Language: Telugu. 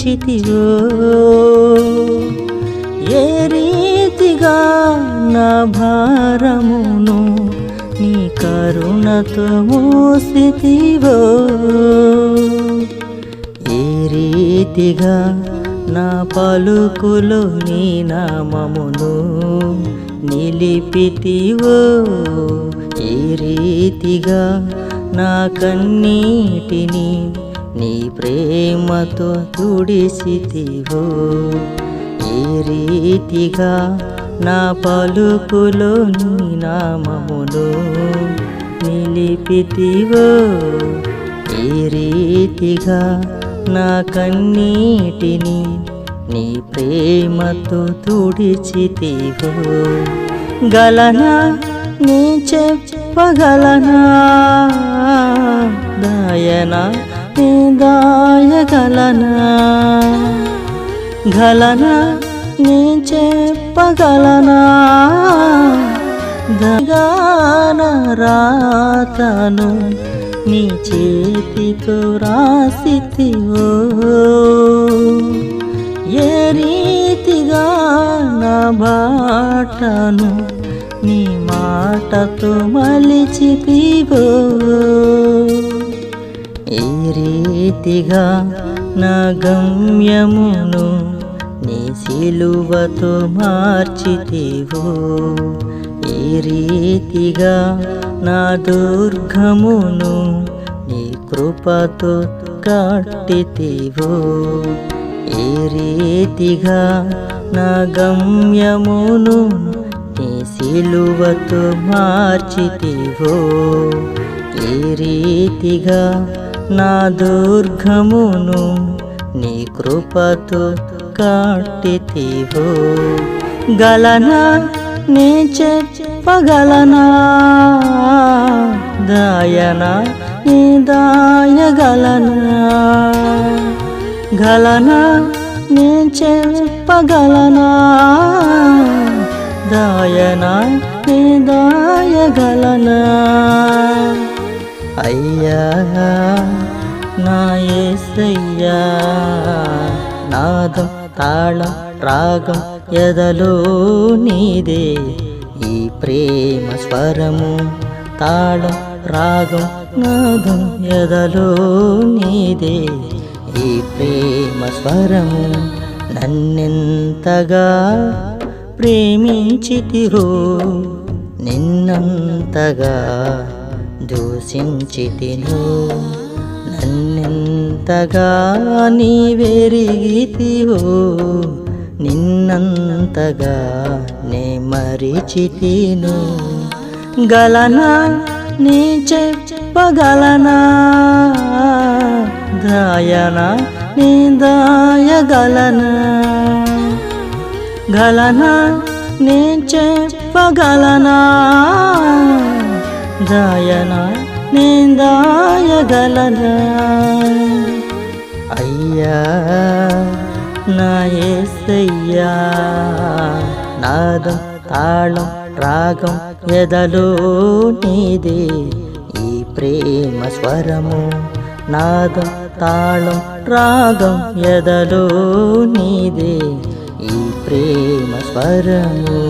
నిలిచితివో ఏ రీతిగా నా భారమును నీ కరుణతో మోసితివో? ఏ రీతిగా నా పలుకులు నీ నామమును నిలిపితివో? ఏ రీతిగా నా కన్నీటిని నీ ప్రేమతో తుడిసితివో. ఏ రీతిగా నా పలుకులో నీ నామమును నిలిపితివో. ఏ రీతిగా నా కన్నీటిని నీ ప్రేమతో తుడిచితివో. గలనా నీ చెప్పగలనా? దాయనా దాయగలనా గలనా? నీ చెప్పగలనా? దగాన రాతను నీ చేతితో రాసితివో? ఏ రీతిగా నా బాటను నీ మాటతో మలిచితివో? ఏ రీతిగా నా గమ్యమును నీ సిలువతో మార్చితివో? ఏ రీతిగా నా దుర్గమును నీ కృపతో కట్టితివో? ఏ రీతిగా నా గమ్యమును నీ సిలువతో మార్చితివో? ఏ రీతిగా నా దుర్గమును నీ కృపతో కాటితివో. గలనా నీ చెప్పగలనా? దాయనా నీ దాయగలనా? గలనా నీ చెప్పగలనా? దాయనా నీ దాయగలనా? అయ్యా నా ఏసయ్యా నాదం తాళం రాగం ఎదలో నీదే ఈ ప్రేమ స్వరము తాళం రాగం నాదం ఎదలో నీదే ఈ ప్రేమ స్వరము నన్నెంతగా ప్రేమించితిరో నిన్నంతగా దూషించితిను. నన్నెంతగా నీవెరిగితివో నిన్నంతగా నే మరిచితిను. గలనా నీ చెప్పగలనా? దాయనా నీ దాయగలనా? గలనా నీ చెప్పగలనా? దాయనా నీ దాయగలనా అయ్యా నా ఏసయ్యా నాదం తాళం రాగం ఎదలో నీదే. ఈ ప్రేమ స్వరము నాదం తాళం రాగం ఎదలో నీదే. ఈ ప్రేమ స్వరము.